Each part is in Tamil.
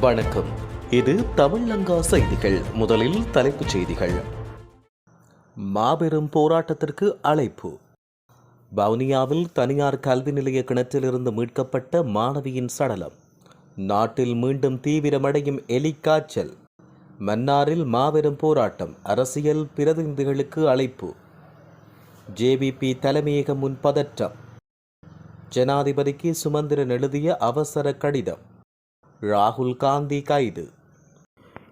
வணக்கம். இது தமிழங்கா செய்திகள். முதலில் தலைப்புச் செய்திகள். மாபெரும் போராட்டத்திற்கு அழைப்பு. வவுனியாவில் தனியார் கல்வி நிலைய கிணற்றிலிருந்து மீட்கப்பட்ட மாணவியின் சடலம். நாட்டில் மீண்டும் தீவிரமடையும் எலி காய்ச்சல் மன்னாரில் மாபெரும் போராட்டம். அரசியல் பிரதிநிதிகளுக்கு அழைப்பு. ஜேவிபி தலைமையகம் முன் பதற்றம். ஜனாதிபதிக்கு சுமந்திரன் எழுதிய அவசர கடிதம். ராகுல் காந்தி கைது.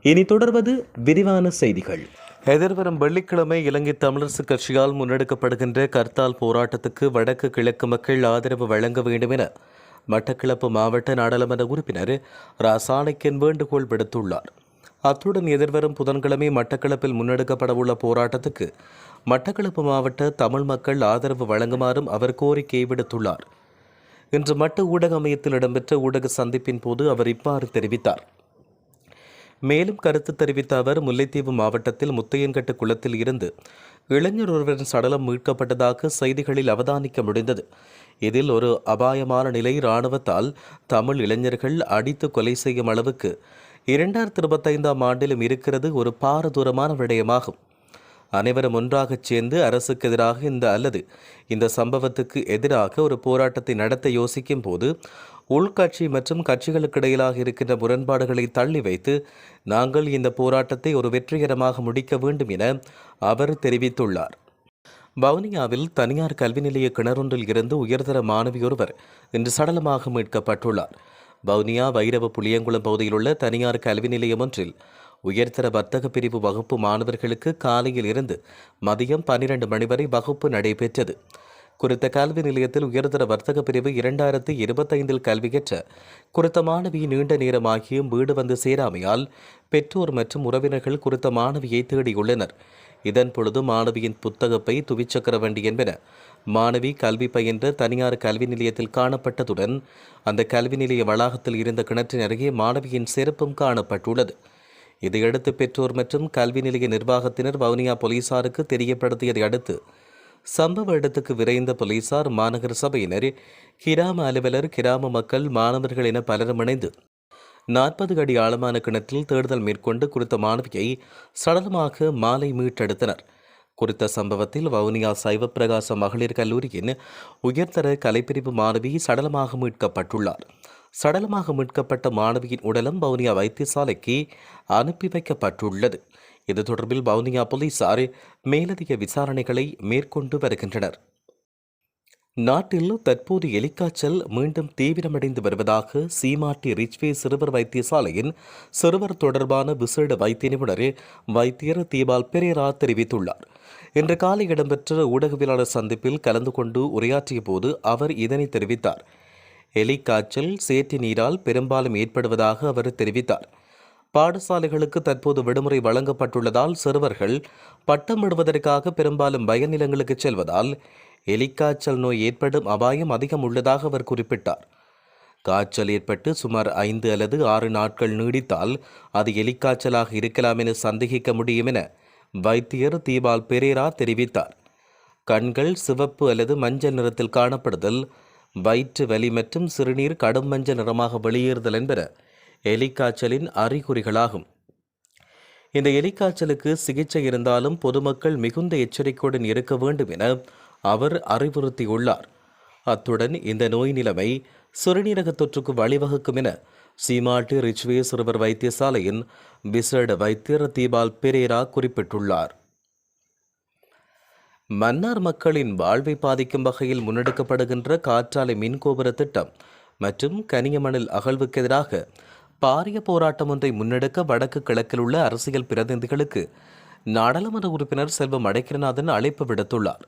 இனி தொடர்வது விரிவான செய்திகள். எதிர்வரும் வெள்ளிக்கிழமை இலங்கை தமிழரசு கட்சியால் முன்னெடுக்கப்படுகின்ற கர்த்தால் போராட்டத்துக்கு வடக்கு கிழக்கு மக்கள் ஆதரவு வழங்க வேண்டும் என மட்டக்களப்பு மாவட்ட நாடாளுமன்ற உறுப்பினர் ராசாணிக்கன் வேண்டுகோள் விடுத்துள்ளார். அத்துடன் எதிர்வரும் புதன்கிழமை மட்டக்களப்பில் முன்னெடுக்கப்படவுள்ள போராட்டத்துக்கு மட்டக்களப்பு மாவட்ட தமிழ் மக்கள் ஆதரவு வழங்குமாறும் அவர் கோரிக்கை விடுத்துள்ளார். இன்று மட்டு ஊடக அமையத்தில் இடம்பெற்ற ஊடக சந்திப்பின் போது அவர் இவ்வாறு தெரிவித்தார். மேலும் கருத்து தெரிவித்த அவர் முல்லைத்தீவு மாவட்டத்தில் முத்தையன்கட்டு குளத்தில் இருந்து இளைஞர் ஒருவரின் சடலம் மீட்கப்பட்டதாக செய்திகளில் அவதானிக்க முடிந்தது. இதில் ஒரு அபாயமான நிலை இராணுவத்தால் தமிழ் இளைஞர்கள் அடித்து கொலை செய்யும் அளவுக்கு இரண்டாயிரத்தி இருபத்தைந்தாம் ஆண்டிலும் இருக்கிறது ஒரு பாரதூரமான விடயமாகும். அனைவரும் ஒன்றாகச் சேர்ந்து அரசுக்கு எதிராக இந்த அல்லது இந்த சம்பவத்துக்கு எதிராக ஒரு போராட்டத்தை நடத்த யோசிக்கும் போது உள்கட்சி மற்றும் கட்சிகளுக்கு இடையிலாக இருக்கின்ற முரண்பாடுகளை தள்ளி வைத்து நாங்கள் இந்த போராட்டத்தை ஒரு வெற்றிகரமாக முடிக்க வேண்டும் என அவர் தெரிவித்துள்ளார். வவுனியாவில் தனியார் கல்வி நிலைய கிணறொன்றில் இருந்து உயர்தர மாணவியொருவர் இன்று சடலமாக மீட்கப்பட்டுள்ளார். வவுனியா வைரவ புளியங்குளம் பகுதியில் உள்ள தனியார் கல்வி நிலையம் ஒன்றில் உயர்தர வர்த்தக பிரிவு வகுப்பு மாணவர்களுக்கு காலையில் இருந்து மதியம் பன்னிரண்டு மணி வரை வகுப்பு நடைபெற்றது. குறித்த கல்வி நிலையத்தில் உயர்தர வர்த்தக பிரிவு இரண்டாயிரத்தி இருபத்தைந்தில் கல்வி கற்ற குறித்த மாணவி நீண்ட நேரமாகியும் வீடு வந்து சேராமையால் பெற்றோர் மற்றும் உறவினர்கள் குறித்த மாணவியை தேடியுள்ளனர். இதன் பொழுது மாணவியின் புத்தகப்பை துவிச்சக்கர வண்டி என்பன மாணவி கல்வி பயின்ற தனியார் கல்வி நிலையத்தில் காணப்பட்டதுடன் அந்த கல்வி நிலைய வளாகத்தில் இருந்த கிணற்றின் அருகே மாணவியின் செருப்பும் காணப்பட்டுள்ளது. இதையடுத்து பெற்றோர் மற்றும் கல்வி நிலைய நிர்வாகத்தினர் வவுனியா போலீசாருக்கு தெரியப்படுத்தியதை அடுத்து சம்பவ இடத்துக்கு விரைந்த போலீசார் மாநகர சபையினர் கிராம அலுவலர் கிராம மக்கள் மாணவர்கள் என பலரும் இணைந்து நாற்பது அடி ஆழமான கிணற்றில் தேடுதல் மேற்கொண்டு குறித்த மாணவியை சடலமாக மாலை மீட்டெடுத்தனர். குறித்த சம்பவத்தில் வவுனியா சைவப்பிரகாச மகளிர் கல்லூரியின் உயர்தர கலைப்பிரிவு மாணவி சடலமாக மீட்கப்பட்டுள்ளார். சடலமாக மீட்கப்பட்ட மாணவியின் உடலம் வவுனியா வைத்தியசாலைக்கு அனுப்பி வைக்கப்பட்டுள்ளது. இது தொடர்பில் வவுனியா போலீசார் மேலதிக விசாரணைகளை மேற்கொண்டு வருகின்றனர். நாட்டில் தற்போது எலிக்காய்ச்சல் மீண்டும் தீவிரமடைந்து வருவதாக சீமாட்டி ரிச்வே சிறுவர் வைத்தியசாலையின் சிறுவர் தொடர்பான விசேட வைத்திய நிபுணர் வைத்தியர் தீபால் பெரேரா தெரிவித்துள்ளார். இன்று காலை இடம்பெற்ற ஊடகவியலாளர் சந்திப்பில் கலந்து கொண்டு உரையாற்றிய போது அவர் இதனை தெரிவித்தார். எலிக்காய்ச்சல் சேற்று நீரால் பெரும்பாலும் ஏற்படுவதாக அவர் தெரிவித்தார். பாடசாலைகளுக்கு தற்போது விடுமுறை வழங்கப்பட்டுள்ளதால் சிறுவர்கள் பட்டம் விடுவதற்காக பெரும்பாலும் பயநிலங்களுக்கு செல்வதால் எலிக்காய்ச்சல் நோய் ஏற்படும் அபாயம் அதிகம் உள்ளதாக அவர் குறிப்பிட்டார். காய்ச்சல் ஏற்பட்டு சுமார் ஐந்து அல்லது ஆறு நாட்கள் நீடித்தால் அது எலிக்காய்ச்சலாக இருக்கலாம் என சந்தேகிக்க முடியும் என வைத்தியர் தீபால் பெரேரா தெரிவித்தார். கண்கள் சிவப்பு அல்லது மஞ்சள் நிறத்தில் காணப்படுதல் வயிற்று வலி மற்றும் சிறுநீர் கடும் மஞ்சள் நிறமாக வெளியேறுதல் என்பன எலிக்காய்ச்சலின் அறிகுறிகளாகும். இந்த எலிக்காய்ச்சலுக்கு சிகிச்சை இருந்தாலும் பொதுமக்கள் மிகுந்த எச்சரிக்கையுடன் இருக்க வேண்டும் என அவர் அறிவுறுத்தியுள்ளார். அத்துடன் இந்த நோய் நிலைமை சிறுநீரக தொற்றுக்கு வழிவகுக்கும் என சீமாட்டி ரிச்வே சிறுவர் வைத்தியசாலையின் விசேட வைத்தியர் தீபால் பெரேரா குறிப்பிட்டுள்ளார். மன்னார் மக்களின் வாழ்வை பாதிக்கும் வகையில் முன்னெடுக்கப்படுகின்ற காற்றாலை மின்கோபுர திட்டம் மற்றும் கனியமணல் அகழ்வுக்கு எதிராக பாரிய போராட்டம் ஒன்றை முன்னெடுக்க வடக்கு கிழக்கில் உள்ள அரசியல் பிரதிநிதிகளுக்கு நாடாளுமன்ற உறுப்பினர் செல்வம் அடைக்கிரநாதன் அழைப்பு விடுத்துள்ளார்.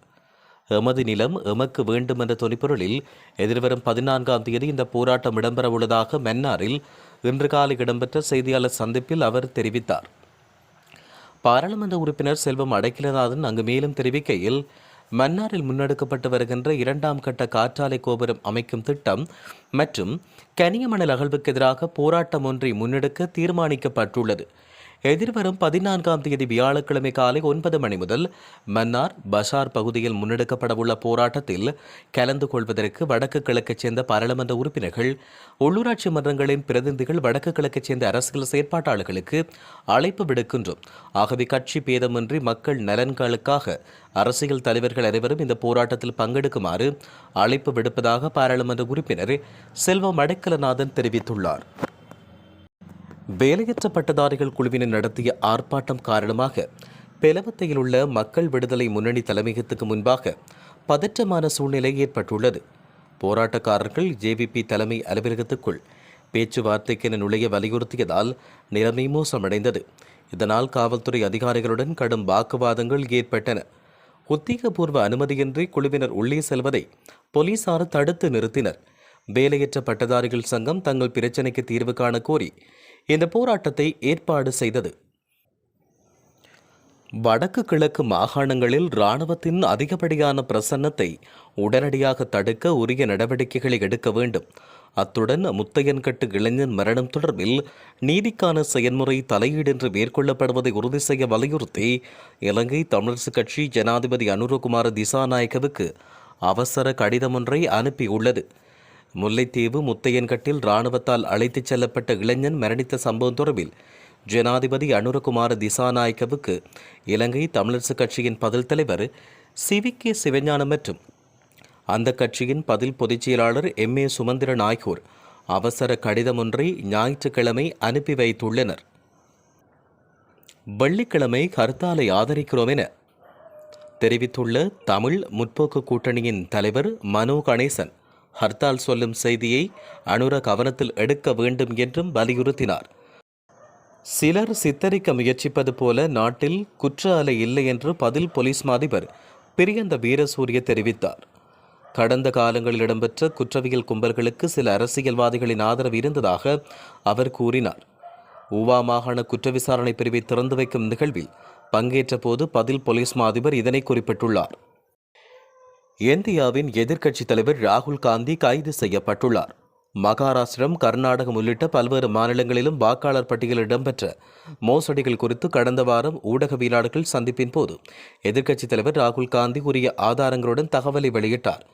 எமது நிலம் எமக்கு வேண்டும் என்ற தொனிப்பொருளில் எதிர்வரும் பதினான்காம் தேதி இந்த போராட்டம் இடம்பெறவுள்ளதாக மன்னாரில் இன்று காலை இடம்பெற்ற செய்தியாளர் சந்திப்பில் அவர் தெரிவித்தார். பாராளுமன்ற உறுப்பினர் செல்வம் அடைக்கலநாதன் அங்கு மேலும் தெரிவிக்கையில் மன்னாரில் முன்னெடுக்கப்பட்டு வருகின்ற இரண்டாம் கட்ட காற்றாலை கோபுரம் அமைக்கும் திட்டம் மற்றும் கனியமணல் அகழ்வுக்கு எதிராக போராட்டம் ஒன்றை முன்னெடுக்க தீர்மானிக்கப்பட்டுள்ளது. எதிர்வரும் பதினான்காம் தேதி வியாழக்கிழமை காலை ஒன்பது மணி முதல் மன்னார் பஷார் பகுதியில் முன்னெடுக்கப்படவுள்ள போராட்டத்தில் கலந்து கொள்வதற்கு வடக்கு கிழக்கைச் சேர்ந்த பாராளுமன்ற உறுப்பினர்கள் உள்ளூராட்சி மன்றங்களின் பிரதிநிதிகள் வடக்கு கிழக்கைச் சேர்ந்த அரசியல் செயற்பாட்டாளர்களுக்கு அழைப்பு விடுக்கின்றோம். ஆகவே கட்சி பேதமின்றி மக்கள் நலன்களுக்காக அரசியல் தலைவர்கள் அனைவரும் இந்த போராட்டத்தில் பங்கெடுக்குமாறு அழைப்பு விடுப்பதாக பாராளுமன்ற உறுப்பினர் செல்வம் அடைக்கலநாதன் தெரிவித்துள்ளார். வேலையற்ற பட்டதாரிகள் குழுவினர் நடத்திய ஆர்ப்பாட்டம் காரணமாக பெலவத்தையில் உள்ள மக்கள் விடுதலை முன்னணி தலைமையகத்துக்கு முன்பாக பதற்றமான சூழ்நிலை ஏற்பட்டுள்ளது. போராட்டக்காரர்கள் ஜேவிபி தலைமை அலுவலகத்துக்குள் பேச்சுவார்த்தைக்கென நுழைய வலியுறுத்தியதால் நிலைமை மோசமடைந்தது. இதனால் காவல்துறை அதிகாரிகளுடன் கடும் வாக்குவாதங்கள் ஏற்பட்டன. உத்திகபூர்வ அனுமதியின்றி குழுவினர் உள்ளே செல்வதை போலீசார் தடுத்து நிறுத்தினர். வேலையற்ற பட்டதாரிகள் சங்கம் தங்கள் பிரச்சினைக்கு தீர்வு காண கோரி இந்த போராட்டத்தை ஏற்பாடு செய்தது. வடக்கு கிழக்கு மாகாணங்களில் இராணுவத்தின் அதிகப்படியான பிரசன்னத்தை உடனடியாக தடுக்க உரிய நடவடிக்கைகளை எடுக்க வேண்டும். அத்துடன் முத்தையன்கட்டு இளைஞன் மரணம் தொடர்பில் நீதிக்கான செயன்முறை தலையீடென்று மேற்கொள்ளப்படுவதை உறுதி செய்ய வலியுறுத்தி இலங்கை தமிழரசுக் கட்சி ஜனாதிபதி அனுரகுமார திசாநாயக்கவுக்கு அவசர கடிதம் ஒன்றை அனுப்பியுள்ளது. முல்லைத்தீவு முத்தையன்கட்டில் இராணுவத்தால் அழைத்துச் செல்லப்பட்ட இளைஞன் மரணித்த சம்பவம் தொடர்பில் ஜனாதிபதி அனுரகுமார திசாநாயக்கவுக்கு இலங்கை தமிழரசுக் கட்சியின் பதில் தலைவர் சிவி கே சிவஞானம் மற்றும் அந்த கட்சியின் பதில் பொதுச் செயலாளர் எம் ஏ சுமந்திரன் ஆகியோர் அவசர கடிதம் ஒன்றை ஞாயிற்றுக்கிழமை அனுப்பி வைத்துள்ளனர். வெள்ளிக்கிழமை கருத்தாலை ஆதரிக்கிறோம் என தெரிவித்துள்ள தமிழ் முற்போக்கு கூட்டணியின் தலைவர் மனோ கணேசன் ஹர்த்தால் சொல்லும் செய்தியை அனுர கவனத்தில் எடுக்க வேண்டும் என்றும் வலியுறுத்தினார். சிலர் சித்தரிக்க முயற்சிப்பது போல நாட்டில் குற்ற அலை இல்லை என்று பதில் போலீஸ் மாதிபர் பிரியந்த வீரசூரிய தெரிவித்தார். கடந்த காலங்களில் இடம்பெற்ற குற்றவியல் கும்பல்களுக்கு சில அரசியல்வாதிகளின் ஆதரவு இருந்ததாக அவர் கூறினார். ஊவா மாகாண குற்ற விசாரணை பிரிவை திறந்து வைக்கும் நிகழ்வில் பங்கேற்ற போது பதில் போலீஸ் மாதிபர் இதனை குறிப்பிட்டுள்ளார். இந்தியாவின் எதிர்க்கட்சித் தலைவர் ராகுல் காந்தி கைது செய்யப்பட்டுள்ளார். மகாராஷ்டிரம் கர்நாடகம் உள்ளிட்ட பல்வேறு மாநிலங்களிலும் வாக்காளர் பட்டியலில் இடம்பெற்ற மோசடிகள் குறித்து கடந்த வாரம் ஊடகவியலாளர்கள் சந்திப்பின் போது எதிர்க்கட்சித் தலைவர் ராகுல் காந்தி உரிய ஆதாரங்களுடன் தகவலை வெளியிட்டார்.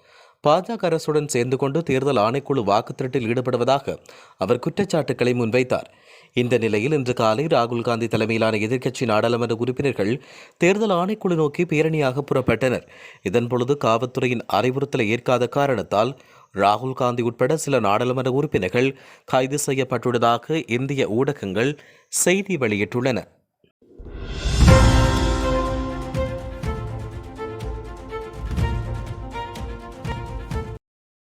பாஜக அரசுடன் சேர்ந்து கொண்டு தேர்தல் ஆணைக்குழு வாக்குத்திரட்டில் ஈடுபடுவதாக அவர் குற்றச்சாட்டுக்களை முன்வைத்தார். இந்த நிலையில் இன்று காலை ராகுல் காந்தி தலைமையிலான எதிர்க்கட்சி நாடாளுமன்ற உறுப்பினர்கள் தேர்தல் ஆணைக்குழு நோக்கி பேரணியாக புறப்பட்டனர். இதன்பொழுது காவல்துறையின் அறிவுறுத்தலை ஏற்காத காரணத்தால் ராகுல் காந்தி உட்பட சில நாடாளுமன்ற உறுப்பினர்கள் கைது செய்யப்பட்டுள்ளதாக இந்திய ஊடகங்கள் செய்தி வெளியிட்டுள்ளன.